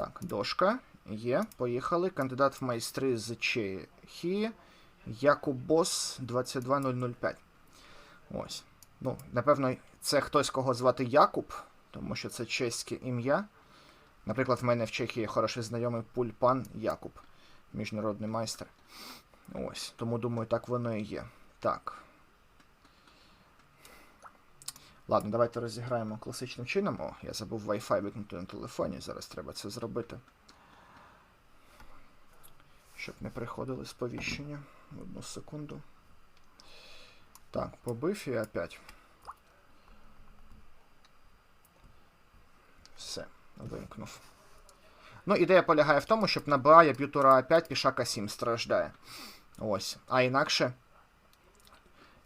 Так, дошка. Є. Поїхали. Кандидат в майстри з Чехії. Якуб Бос 22005. Ось. Ну, напевно, це хтось, кого звати Якуб, тому що це чеське ім'я. Наприклад, в мене в Чехії хороший знайомий Пульпан Якуб, міжнародний майстер. Ось. Тому думаю, так воно і є. Так. Ладно, давайте розіграємо класичним чином. О, я забув Wi-Fi вимкнути на телефоні. Зараз треба це зробити. Щоб не приходили сповіщення. Одну секунду. Так, побив і опять. Все, вимкнув. Ну, ідея полягає в тому, щоб на БА я б'ю тура А5, пішака 7 страждає. Ось. А інакше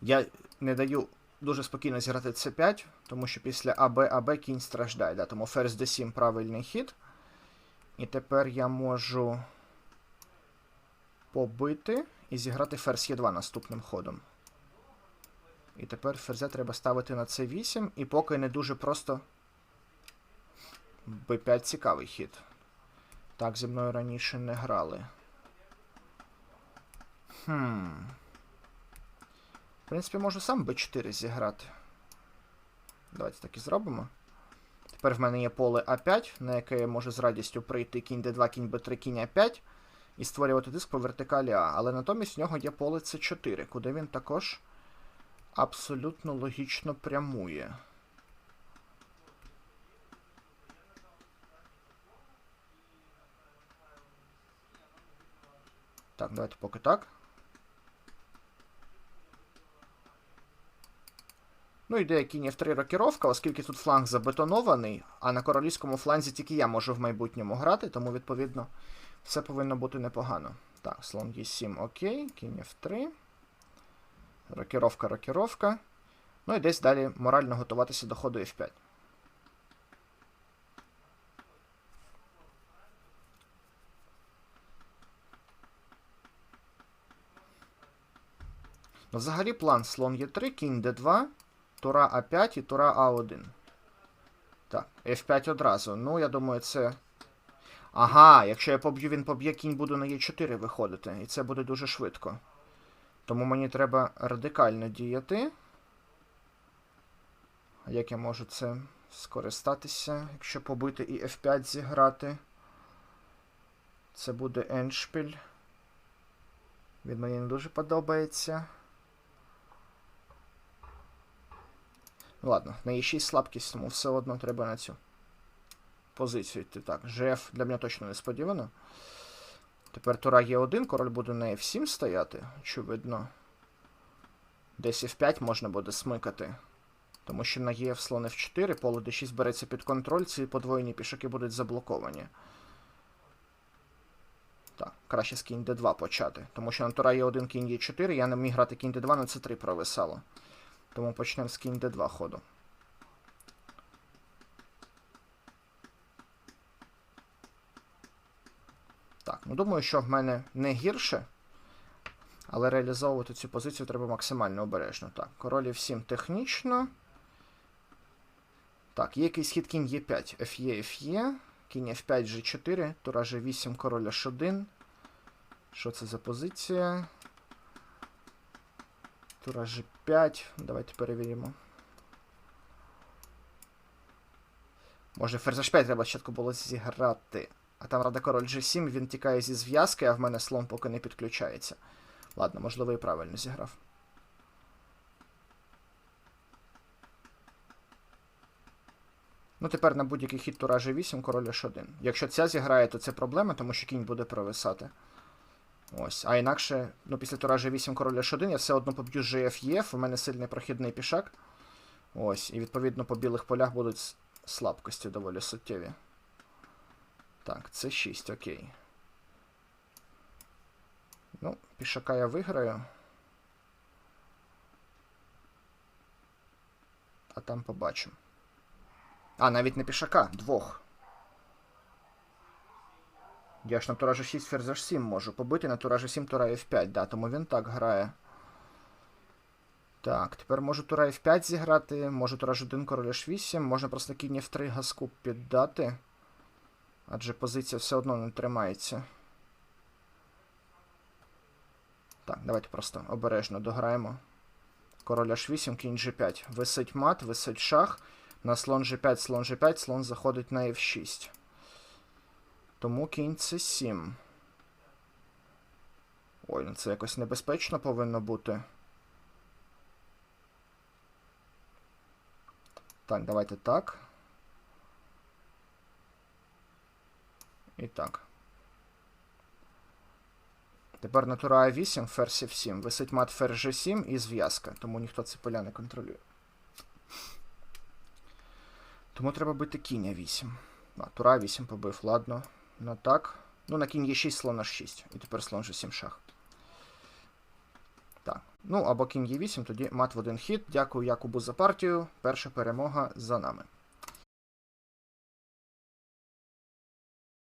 я не даю дуже спокійно зіграти С5, тому що після АБ АБ кінь страждає. Да? Тому ферзь D7 правильний хід. І тепер я можу побити і зіграти ферзь Е2 наступним ходом. І тепер ферзя треба ставити на С8, і поки не дуже просто. Б5 цікавий хід. Так, зі мною раніше не грали. Хм. В принципі, можу сам Б4 зіграти. Давайте так і зробимо. Тепер в мене є поле А5, на яке я можу з радістю прийти кінь Д2, кінь Б3, кінь А5 і створювати диск по вертикалі А. Але натомість в нього є поле С4, куди він також абсолютно логічно прямує. Так, давайте поки так. Ну, ідея кінь F3 рокіровка, оскільки тут фланг забетонований, а на королівському фланзі тільки я можу в майбутньому грати, тому, відповідно, все повинно бути непогано. Так, слон Е7, окей, кінь F3. Рокіровка, рокіровка. Ну і десь далі морально готуватися до ходу F5. Ну, взагалі план слон Е3, кінь Д2, тура А5 і тура А1. Так, F5 одразу. Ну, я думаю, це. Ага, якщо я поб'ю, він поб'є, кінь буду на Е4 виходити. І це буде дуже швидко. Тому мені треба радикально діяти. Як я можу це скористатися, якщо побити і F5 зіграти? Це буде еншпіль. Він мені не дуже подобається. Ладно, на E6 слабкість, тому все одно треба на цю позицію йти. Так, GF для мене точно несподівано. Тепер тура Е1, король буде на F7 стояти, очевидно. Десь F5 можна буде смикати. Тому що на ЄФ слон F4, поле D6 береться під контроль, ці подвоєні пішаки будуть заблоковані. Так, краще з кінь D2 почати. Тому що на тура Е1 кінь Е4, я не міг грати кінь D2 на C3 провисало. Тому почнемо з кінь D2 ходу. Так, ну думаю, що в мене не гірше. Але реалізовувати цю позицію треба максимально обережно. Так, король F7 технічно. Так, є якийсь хід кінь Е5, Ф'є, Ф'є, кінь F5, G4, тура G8, король H1. Що це за позиція? Тура G5. Давайте перевіримо. Може, ферзь H5 треба спочатку було зіграти. А там рада король G7, він тікає зі зв'язки, а в мене слон поки не підключається. Ладно, можливо, і правильно зіграв. Ну, тепер на будь-який хід тура G8, король H1. Якщо ця зіграє, то це проблема, тому що кінь буде провисати. Ось. А інакше, ну, після тура G8, король H1, я все одно поб'ю GF-EF, у мене сильний прохідний пішак. Ось. І відповідно по білих полях будуть слабкості доволі суттєві. Так, це 6, окей. Ну, пішака я виграю. А там побачимо. А, навіть не пішака, двох. Я ж на тура G6 ферзь H7 можу побити, на тура G7 тура F5, да, тому він так грає. Так, тепер можу тура F5 зіграти, можу тура G1 король H8, можна просто кінь F3 газку піддати. Адже позиція все одно не тримається. Так, давайте просто обережно дограємо. Король H8, кінь G5. Висить мат, висить шах. На слон G5, слон G5, слон заходить на F6. Тому кінь C7. Ой, ну це якось небезпечно повинно бути. Так, давайте так. І так. Тепер на тура А8, ферзь F7. Висить мат ферзь G7 і зв'язка, тому ніхто ці поля не контролює. Тому треба бити кінь А8. А, тура А8 побив, ладно. Ну так. Ну, на кінь Е6, слон на 6. І тепер слон G7 шах. Так. Ну, або кінь Е8, тоді мат в один хід. Дякую Якубу за партію. Перша перемога за нами.